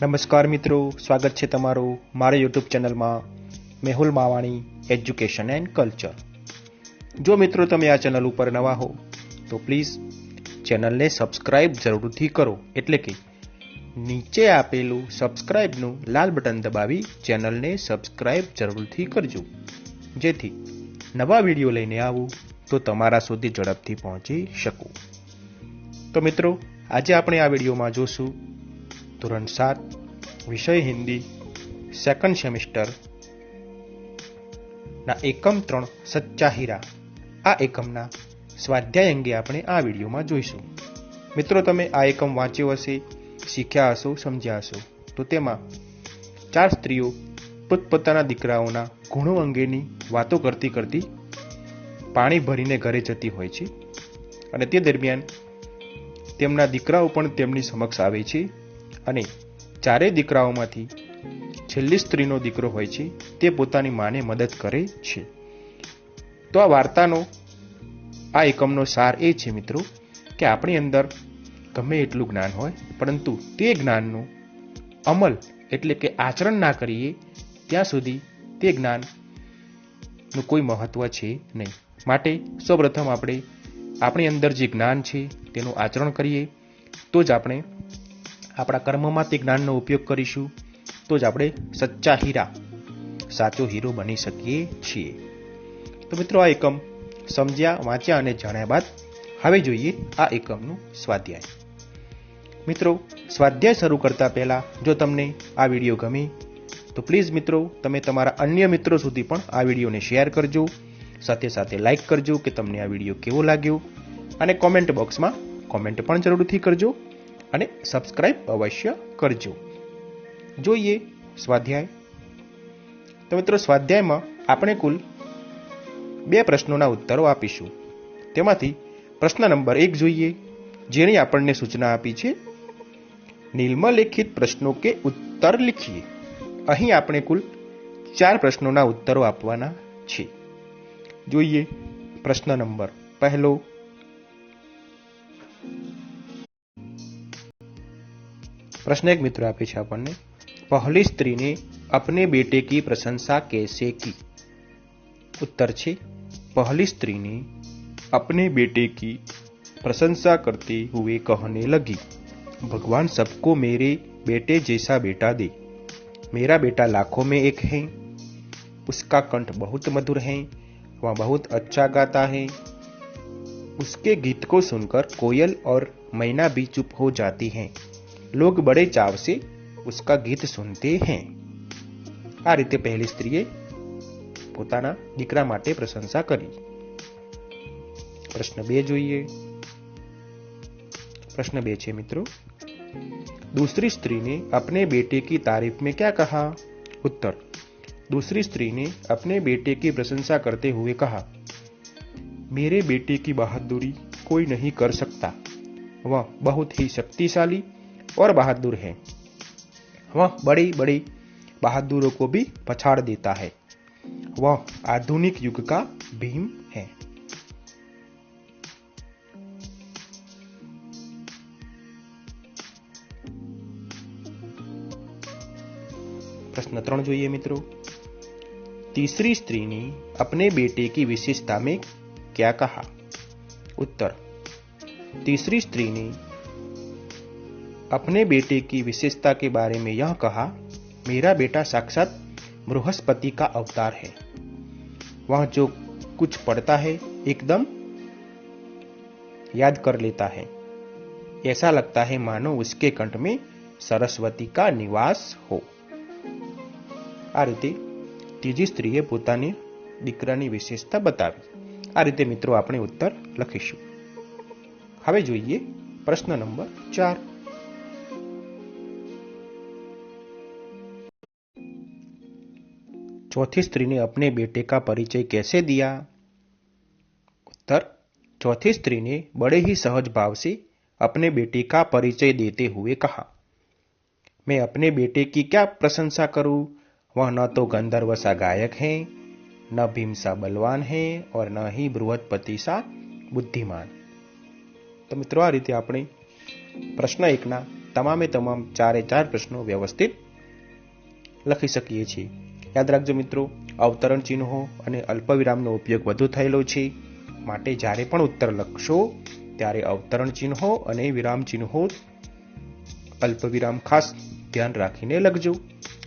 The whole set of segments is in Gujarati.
નમસ્કાર મિત્રો, સ્વાગત છે તમારું મારા યુટ્યુબ ચેનલમાં Mehul Mavani education and culture જો મિત્રો તમે આ ચેનલ ઉપર નવા હો, તો પ્લીઝ ચેનલને સબસ્ક્રાઇબ જરૂરથી કરો. એટલે કે નીચે આપેલું સબસ્ક્રાઇબનું લાલ બટન દબાવી ચેનલને સબસ્ક્રાઇબ જરૂરથી કરજો. જેથી નવા વીડિયો લઈને આવું તો તમારા સુધી ઝડપથી પહોંચી શકું. તો મિત્રો, આજે આપણે આ વિડીયોમાં જોશું ધોરણ સાત વિષય હિન્દી સેકન્ડ સેમિસ્ટર ના એકમ ત્રણ સચ્ચા હીરા આ એકમના સ્વાધ્યાય અંગે આપણે આ વિડીયોમાં જોઈશું. મિત્રો, તમે આ એકમ વાંચ્યો હશે, શીખ્યા હશો, સમજ્યા હશો. તો તેમાં ચાર સ્ત્રીઓ પોતપોતાના દીકરાઓના ગુણો અંગેની વાતો કરતી કરતી પાણી ભરીને ઘરે જતી હોય છે. અને તે દરમિયાન તેમના દીકરાઓ પણ તેમની સમક્ષ આવે છે. અને ચારેય દીકરાઓમાંથી છેલ્લી સ્ત્રીનો દીકરો હોય છે, તે પોતાની માને મદદ કરે છે. તો આ વાર્તાનો, આ એકમનો સાર એ છે મિત્રો, કે આપણી અંદર ગમે એટલું જ્ઞાન હોય, પરંતુ તે જ્ઞાનનું અમલ એટલે કે આચરણ ના કરીએ, ત્યાં સુધી તે જ્ઞાનનું કોઈ મહત્વ છે નહીં. માટે સૌપ્રથમ આપણે આપણી અંદર જે જ્ઞાન છે, તેનું આચરણ કરીએ, તો જ આપણે આપણા કર્મમાં તે જ્ઞાનનો ઉપયોગ કરીશું, તો જ આપણે સચ્ચા હીરા, સાચો હીરો બની શકીએ છીએ. તો મિત્રો આ એકમ સમજ્યા, વાંચ્યા અને જાણ્યા બાદ હવે જોઈએ આ એકમનું સ્વાધ્યાય. મિત્રો, સ્વાધ્યાય શરૂ કરતા પહેલા, જો તમને આ વીડિયો ગમે, તો પ્લીઝ મિત્રો, તમે તમારા અન્ય મિત્રો સુધી પણ આ વિડીયોને શેર કરજો, સાથે સાથે લાઈક કરજો કે તમને આ વીડિયો કેવો લાગ્યો, અને કોમેન્ટ બોક્સમાં કોમેન્ટ પણ જરૂરથી કરજો. અને સબસ્ક્રાઇબ અવશ્ય કરજો. જોઈએ સ્વાધ્યાય. તો મિત્રો, સ્વાધ્યાયમાં આપણે કુલ બે પ્રશ્નોના ઉત્તરો આપીશું. તેમાંથી પ્રશ્ન નંબર એક જોઈએ જેની આપણને સૂચના આપી છે, નિમ્નલિખિત પ્રશ્નો કે ઉત્તર લીખીએ? અહીં આપણે કુલ ચાર પ્રશ્નોના ઉત્તરો આપવાના છે. જોઈએ પ્રશ્ન નંબર પહેલો प्रश्न एक मित्र આપે છે આપણને પહેલી સ્ત્રીને अपने बेटे की प्रशंसा कैसे की उत्तर છે पहली स्त्री ने अपने बेटे की प्रशंसा करते हुए कहने लगी भगवान सबको मेरे बेटे जैसा बेटा दे मेरा बेटा लाखों में एक है उसका कंठ बहुत मधुर है वह बहुत अच्छा गाता है उसके गीत को सुनकर कोयल और मैना भी चुप हो जाती हैं लोग बड़े चाव से उसका गीत सुनते हैं આ રીતે પહેલી સ્ત્રીએ પોતાના દીકરા માટે પ્રશંસા કરી પ્રશ્ન બે જોઈએ प्रश्न बे छे मित्रों दूसरी स्त्री ने अपने बेटे की तारीफ में क्या कहा उत्तर दूसरी स्त्री ने अपने बेटे की प्रशंसा करते हुए कहा मेरे बेटे की बहादुरी कोई नहीं कर सकता वह बहुत ही शक्तिशाली और बहादुर है वह बड़ी बड़ी बहादुरों को भी पछाड़ देता है वह आधुनिक युग का भीम है प्रश्न त्रण જોઈએ મિત્રો तीसरी स्त्री ने अपने बेटे की विशेषता में क्या कहा उत्तर तीसरी स्त्री ने अपने बेटे की विशेषता के बारे में यह कहा मेरा बेटा साक्षात बृहस्पति का अवतार है वह जो कुछ पढ़ता है एकदम याद कर लेता है ऐसा लगता है मानो उसके कंठ में સરસ્વતી કા નિવાસ હો આ રીતે ત્રીજી સ્ત્રીએ પોતાની દીકરાની વિશેષતા બતાવી આ રીતે મિત્રો આપણે ઉત્તર લખીશું હવે જોઈએ પ્રશ્ન નંબર ચાર चौथी स्त्री ने अपने बेटे का परिचय कैसे दिया उत्तर चौथी स्त्री ने बड़े ही सहज भाव से अपने बेटे का परिचय देते हुए कहा मैं अपने बेटे की क्या प्रशंसा करूं वह न तो गंधर्व सा गायक है न भीम सा बलवान है और न ही बृहस्पति सा बुद्धिमान તો મિત્રો આ રીતે આપણે પ્રશ્ન એકના તમામે તમામ ચારે ચાર પ્રશ્નો વ્યવસ્થિત લખી શકીએ છીએ યાદ રાખજો મિત્રો, અવતરણ ચિહ્નો અને અલ્પવિરામનો ઉપયોગ વધુ થયેલો છે. માટે જ્યારે પણ ઉત્તર લખશો, ત્યારે અવતરણ ચિહ્નો અને વિરામ ચિહ્નો, અલ્પવિરામ ખાસ ધ્યાન રાખીને લખજો.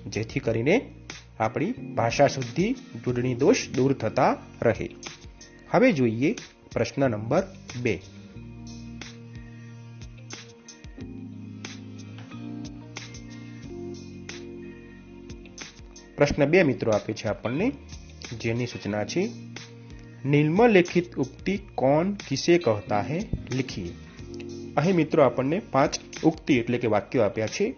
જેથી કરીને આપણી ભાષા શુદ્ધિ જોડણી દોષ દૂર થતા રહે. હવે જોઈએ પ્રશ્ન નંબર બે. પ્રશ્ન બે મિત્રો આપે છે આપણને, જેની સૂચના છે, નિમ્નલિખિત ઉક્તિ કોણ કિસે કહતા હે? લિખીએ. અહીં મિત્રો આપણને પાંચ ઉક્તિ એટલે કે વાક્યો આપ્યા છે.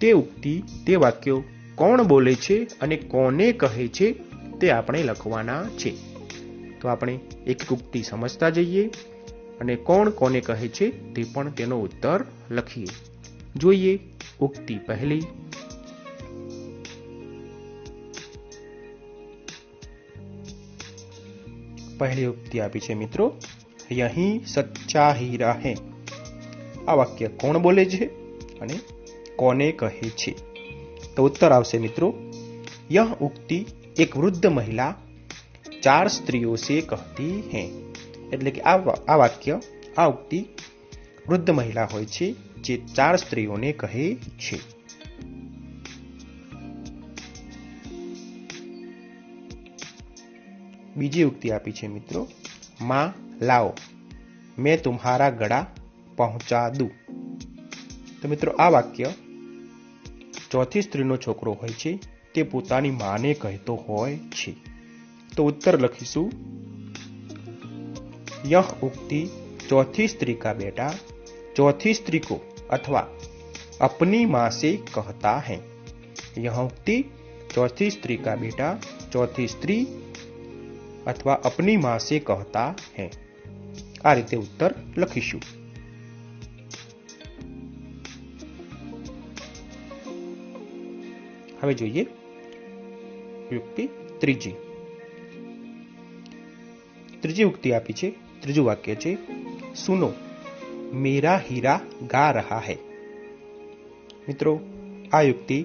તે ઉક્તિ, તે વાક્યો કોણ બોલે છે અને કોને કહે છે તે આપણે લખવાના છે. તો આપણે એક ઉક્તિ સમજતા જઈએ અને કોણ કોને કહે છે તે પણ તેનો ઉત્તર લખીએ. જોઈએ ઉક્તિ પહેલી. પહેલી ઉક્તિ આપી છે મિત્રો, યહી સચ્ચા હીરા હે આ વાક્ય કોણ બોલે છે અને કોને કહે છે? તો ઉત્તર આવશે મિત્રો, યહ ઉક્તિ એક વૃદ્ધ મહિલા ચાર સ્ત્રીઓ સે કહેતી હૈ. એટલે કે આ વાક્ય, આ ઉક્તિ વૃદ્ધ મહિલા હોય છે જે ચાર સ્ત્રીઓને કહે છે. બીજી ઉક્તિ આપી છે મિત્રો માં લાઓ મેં તુમ્હારા ગળા પહોંચા દઉં તો મિત્રો આ વાક્ય ચોથી સ્ત્રીનો છોકરો હોય છે તે પોતાની માને કહેતો હોય છે તો ઉત્તર લખીશું यह उक्ति चौथी स्त्री का बेटा चौथी स्त्री को अथवा अपनी मां से कहता है यह उक्ति चौथी स्त्री का बेटा चौथी स्त्री અથવા અપની માં સે કહેતા હૈ. આ રીતે ઉત્તર લખીશું. હવે જોઈએ યુક્તિ ત્રીજી. ત્રીજી યુક્તિ આપી છે, ત્રીજું વાક્ય છે, સુનો, મેરા હીરા ગા રહા હૈ. મિત્રો, આ યુક્તિ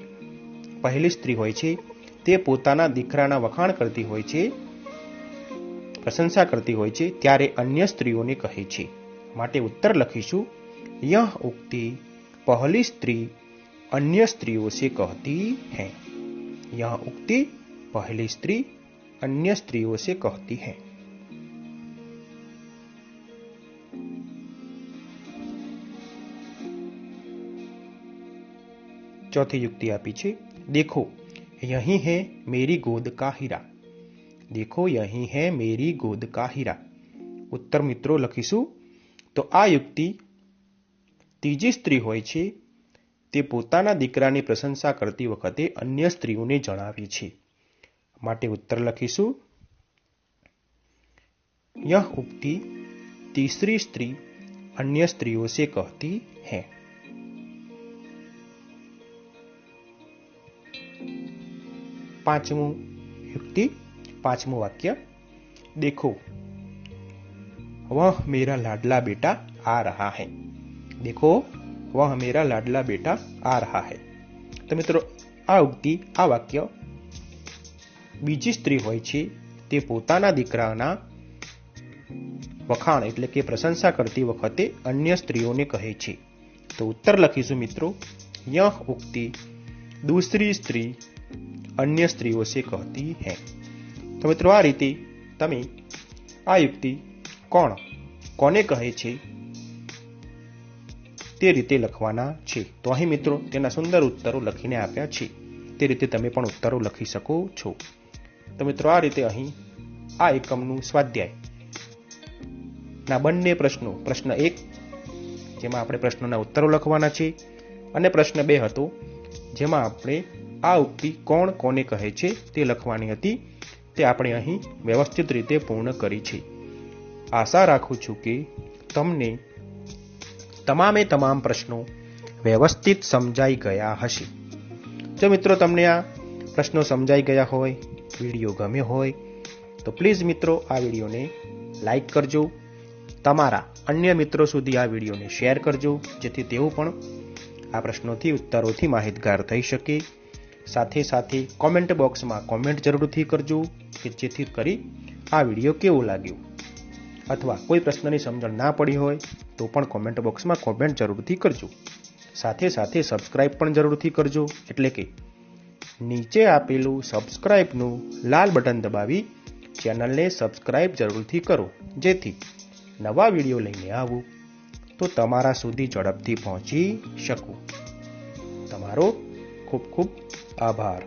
પહેલી સ્ત્રી હોય છે, તે પોતાના દીકરાના વખાણ કરતી હોય છે પ્રશંસા કરતી હોય છે ત્યારે અન્ય સ્ત્રીઓને કહે છે માટે ઉત્તર લખીશું યહ ઉક્તિ પહેલી સ્ત્રી अन्य स्त्रियों से कहती है यह उक्ति पहली स्त्री अन्य स्त्रियों से कहती है चौथी युक्ति आपी छे देखो यही है मेरी गोद का हीरा देखो यही है मेरी गोद का हीरा ઉત્તર મિત્રો લખીશું તો આ યુક્તિ ત્રીજી સ્ત્રી હોય છે તે પોતાના દીકરાની પ્રશંસા કરતી વખતે અન્ય સ્ત્રીઓને જણાવે છે માટે ઉત્તર લખીશું यह उक्ति तीसरी स्त्री अन्य स्त्रियों से कहती है पांचवं युक्ति પાંચમું વાક્ય, દેખો, વહ મેરા લાડલા બેટા આ રહા હૈ. દેખો, વહ મેરા લાડલા બેટા આ રહા હૈ. તો મિત્રો, આ ઉક્તિ, આ વાક્ય, બીજી સ્ત્રી હોય છે, તે પોતાના દીકરાના વખાણ એટલે કે પ્રશંસા કરતી વખતે અન્ય સ્ત્રીઓને કહે છે. તો ઉત્તર લખીશું મિત્રો, યહ ઉક્તિ દૂસરી સ્ત્રી અન્ય સ્ત્રીઓ સે કહેતી હૈ. તો મિત્રો આ રીતે તમે આ યુક્તિ કોણ? કોને કહે છે? તે રીતે લખવાના છે. તો અહીં મિત્રો તેના સુંદર ઉત્તરો લખીને આપ્યા છે. તે રીતે તમે પણ ઉત્તરો લખી શકો છો. તો મિત્રો આ રીતે અહીં આ એકમનું સ્વાધ્યાય. ના, બંને પ્રશ્નો. પ્રશ્ન એક, જેમાં આપણે પ્રશ્નોના ઉત્તરો લખવાના છે, અને પ્રશ્ન બે હતો, જેમાં આપણે આ ઉક્તિ કોણ, કોને કહે છે તે લખવાની હતી. તે આપણે અહીં વ્યવસ્થિત રીતે પૂર્ણ કરી છે. આશા રાખું છું કે તમને તમામે તમામ પ્રશ્નો વ્યવસ્થિત સમજાઈ ગયા હશે. જો મિત્રો તમને આ પ્રશ્નો સમજાઈ ગયા હોય, વીડિયો ગમ્યો હોય, તો પ્લીઝ મિત્રો આ વિડીયોને લાઈક કરજો. તમારા અન્ય મિત્રો સુધી આ વિડીયોને શેર કરજો, જેથી તેઓ પણ આ પ્રશ્નોથી, ઉત્તરોથી માહિતગાર થઈ શકે. સાથે સાથે કોમેન્ટ બોક્સમાં કોમેન્ટ જરૂરથી કરજો કે જેથી કરી આ વીડિયો કેવો લાગ્યો. અથવા કોઈ પ્રશ્નની સમજણ ના પડી હોય તો પણ કોમેન્ટ બોક્સમાં કોમેન્ટ જરૂરથી કરજો. સાથે સાથે સબસ્ક્રાઇબ પણ જરૂરથી કરજો. એટલે કે નીચે આપેલું સબસ્ક્રાઇબનું લાલ બટન દબાવી ચેનલને સબસ્ક્રાઇબ જરૂરથી કરો. જેથી નવા વીડિયો લઈને આવું તો તમારા સુધી ઝડપથી પહોંચી શકું. તમારો ખૂબ ખૂબ આભાર